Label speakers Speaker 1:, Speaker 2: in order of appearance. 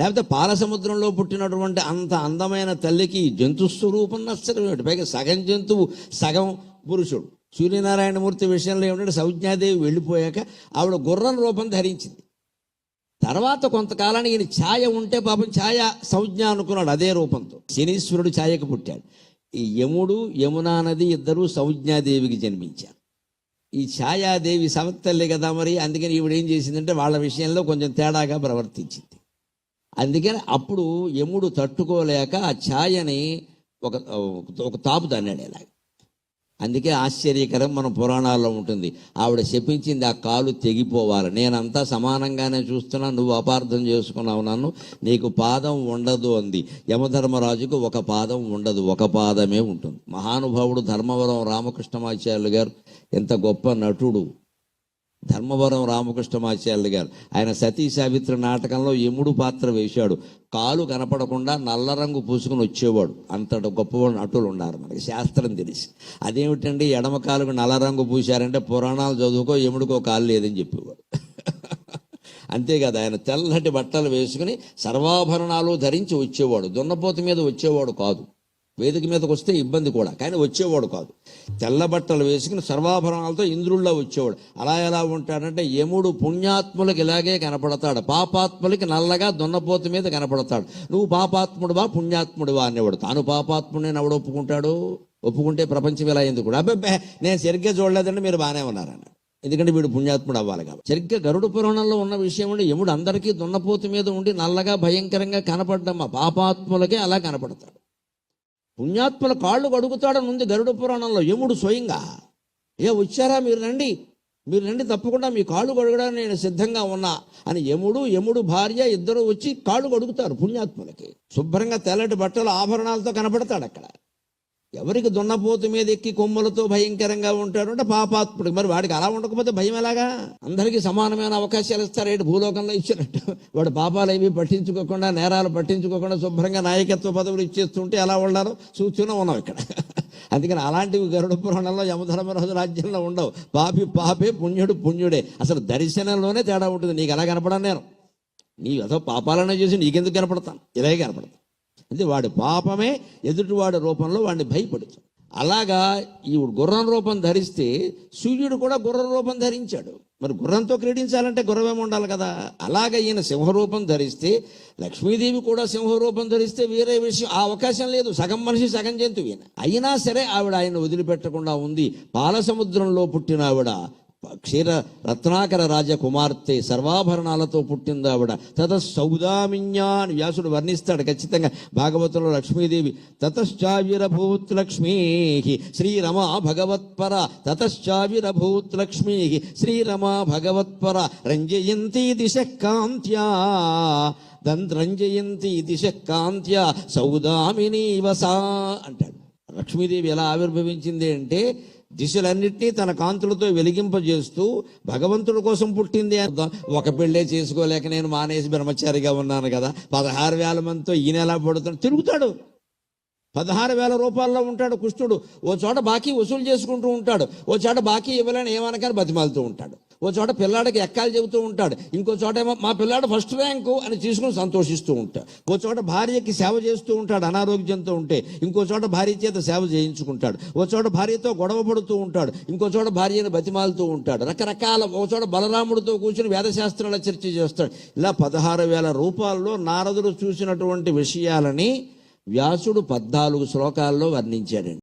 Speaker 1: లేకపోతే పాల సముద్రంలో పుట్టినటువంటి అంత అందమైన తల్లికి జంతు స్వరూపం నచ్చడం పైగా సగం జంతువు సగం పురుషుడు. సూర్యనారాయణమూర్తి విషయంలో ఏమిటంటే సౌజ్ఞాదేవి వెళ్ళిపోయాక ఆవిడ గుర్రం రూపం ధరించింది. తర్వాత కొంతకాలానికి ఈయన ఛాయ ఉంటే పాపం ఛాయ సంజ్ఞ అనుకున్నాడు అదే రూపంతో. శనీశ్వరుడు ఛాయకు పుట్టాడు. ఈ యముడు యమునా నది ఇద్దరూ సంజ్ఞాదేవికి జన్మించారు. ఈ ఛాయాదేవి సమతల్లి కదా మరి? అందుకని ఈవిడ ఏం చేసిందంటే వాళ్ళ విషయంలో కొంచెం తేడాగా ప్రవర్తించింది. అందుకని అప్పుడు యముడు తట్టుకోలేక ఆ ఛాయని ఒక ఒక తాపు తన్నాడు ఇలా అందుకే ఆశ్చర్యకరం మన పురాణాల్లో ఉంటుంది. ఆవిడ శపించింది ఆ కాలు తెగిపోవాలి. నేనంతా సమానంగానే చూస్తున్నా నువ్వు అపార్థం చేసుకున్నావు నన్ను. నీకు పాదం ఉండదు అంది. యమధర్మరాజుకు ఒక పాదం ఉండదు ఒక పాదమే ఉంటుంది. మహానుభావుడు ధర్మవరం రామకృష్ణమాచార్యులు గారు ఎంత గొప్ప నటుడు. ధర్మవరం రామకృష్ణమాచార్యులు గారు. ఆయన సతీ సావిత్రి నాటకంలో యముడు పాత్ర వేశాడు. కాలు కనపడకుండా నల్ల రంగు పూసుకుని వచ్చేవాడు. అంతటి గొప్పవాడు నటులు ఉన్నారు మనకి శాస్త్రం తెలిసి. అదేమిటండి ఎడమ కాలుకు నల్ల రంగు పూశారంటే పురాణాలు చదువుకో యముడికో కాలు లేదని చెప్పేవాడు. అంతే కదా ఆయన తెల్లటి బట్టలు వేసుకుని సర్వాభరణాలు ధరించి వచ్చేవాడు. దున్నపోత మీద వచ్చేవాడు కాదు. వేదిక మీదకి వస్తే ఇబ్బంది కూడా. కానీ వచ్చేవాడు కాదు. తెల్ల బట్టలు వేసుకుని సర్వాభరణాలతో ఇంద్రుల్లో వచ్చేవాడు. అలా ఎలా ఉంటాడంటే యముడు పుణ్యాత్ములకు ఇలాగే కనపడతాడు. పాపాత్ములకి నల్లగా దున్నపోతు మీద కనపడతాడు. నువ్వు పాపాత్ముడువా పుణ్యాత్ముడువా అనేవాడు. తాను పాపాత్ముడిని ఎవడు ఒప్పుకుంటాడు? ఒప్పుకుంటే ప్రపంచం ఇలా ఎందుకు అబ్బాయి నేను సరిగ్గా చూడలేదండి మీరు బాగానే ఉన్నారని. ఎందుకంటే వీడు పుణ్యాత్ముడు అవ్వాలి కాబట్టి. సరిగ్గా గరుడ పురాణంలో ఉన్న విషయం అంటే యముడు అందరికీ దున్నపోతు మీద ఉండి నల్లగా భయంకరంగా కనపడ్డమ్మా. పాపాత్ములకే అలా కనపడతాడు. పుణ్యాత్ముల కాళ్ళు కడుగుతాడని ఉంది గరుడ పురాణంలో. యముడు స్వయంగా. ఏ వచ్చారా? మీరు రండి. మీరు రండి తప్పకుండా మీ కాళ్ళు కడగడానికి నేను సిద్ధంగా ఉన్నా అని యముడు యముడు భార్య ఇద్దరు వచ్చి కాళ్ళు కడుగుతారు పుణ్యాత్ములకి. శుభ్రంగా తెల్లటి బట్టలు ఆభరణాలతో కనపడతాడు అక్కడ. ఎవరికి దున్నపోతు మీద ఎక్కి కొమ్మలతో భయంకరంగా ఉంటాడు అంటే పాపాత్ముడు. మరి వాడికి అలా ఉండకపోతే భయం ఎలాగా? అందరికీ సమానమైన అవకాశాలు ఇస్తారేంటి భూలోకంలో ఇచ్చినట్టు. వాడు పాపాలు ఏమీ పట్టించుకోకుండా నేరాలు పట్టించుకోకుండా శుభ్రంగా నాయకత్వ పదవులు ఇచ్చేస్తుంటే ఎలా ఉండాలో చూస్తూనే ఉన్నాం ఇక్కడ. అందుకని అలాంటివి గరుడ పురాణంలో యమధర్మరాజు రాజ్యంలో ఉండవు. పాపి పాపే పుణ్యుడు పుణ్యుడే. అసలు దర్శనంలోనే తేడా ఉంటుంది. నీకు ఎలా కనపడను నేను? నీ ఏదో పాపాలనే చేసి నీకెందుకు కనపడతాను? ఇలాగే కనపడతాను. అంటే వాడి పాపమే ఎదుటివాడి రూపంలో వాడిని భయపడుతుంది. అలాగా ఈ గుర్రం రూపం ధరిస్తే సూర్యుడు కూడా గుర్రం రూపం ధరించాడు. మరి గుర్రంతో క్రీడించాలంటే గుర్రమేమి ఉండాలి కదా. అలాగ ఈయన సింహరూపం ధరిస్తే లక్ష్మీదేవి కూడా సింహరూపం ధరిస్తే వేరే విషయం ఆ అవకాశం లేదు. సగం మనిషి సగం జంతువు ఈయన. అయినా సరే ఆవిడ ఆయన వదిలిపెట్టకుండా ఉంది. పాల సముద్రంలో పుట్టిన ఆవిడ క్షీర రత్నాకర రాజకుమార్తె సర్వాభరణాలతో పుట్టింది ఆవిడ. తత సౌదామిన్యా అని వ్యాసుడు వర్ణిస్తాడు ఖచ్చితంగా. భాగవతంలో లక్ష్మీదేవి తతశ్చావిరభూత్ లక్ష్మీ శ్రీరమా భగవత్పర తతశ్చావిరభూత్ లక్ష్మీ శ్రీరమా భగవత్పర రంజయంతి దిశ కాంత్యా దంత్రంజయంతి దిశ కాంత్యా సౌదామిని వసా అంటాడు. లక్ష్మీదేవి ఎలా ఆవిర్భవించింది అంటే దిశలన్నింటినీ తన కాంతులతో వెలిగింపజేస్తూ భగవంతుడి కోసం పుట్టింది అర్థం. ఒక పెళ్ళే చేసుకోలేక నేను మానేసి బ్రహ్మచారిగా ఉన్నాను కదా. పదహారు వేల మందితో ఈయన ఎలా పడుతున్నాడు తిరుగుతాడు. పదహారు వేల రూపాయల్లో ఉంటాడు కుష్ఠుడు ఓ చోట బాకీ వసూలు చేసుకుంటూ ఉంటాడు. ఓ చోట బాకీ ఇవ్వలేని ఏమనకని బతిమాలుతూ ఉంటాడు. ఓ చోట పిల్లాడికి ఎక్కాలు చెబుతూ ఉంటాడు. ఇంకో చోట ఏమో మా పిల్లాడు ఫస్ట్ ర్యాంకు అని తీసుకుని సంతోషిస్తూ ఉంటాడు. ఓ చోట భార్యకి సేవ చేస్తూ ఉంటాడు అనారోగ్యంతో ఉంటే ఇంకో చోట భార్య చేత సేవ చేయించుకుంటాడు. ఓ చోట భార్యతో గొడవ పడుతూ ఉంటాడు. ఇంకో చోట భార్యను బతిమాలుతూ ఉంటాడు. రకరకాల ఓ చోట బలరాముడితో కూర్చుని వేదశాస్త్రాల చర్చ చేస్తాడు. ఇలా పదహారు వేల రూపాయల్లో నారదుడు చూసినటువంటి విషయాలని వ్యాసుడు పద్నాలుగు శ్లోకాల్లో వర్ణించాడండి.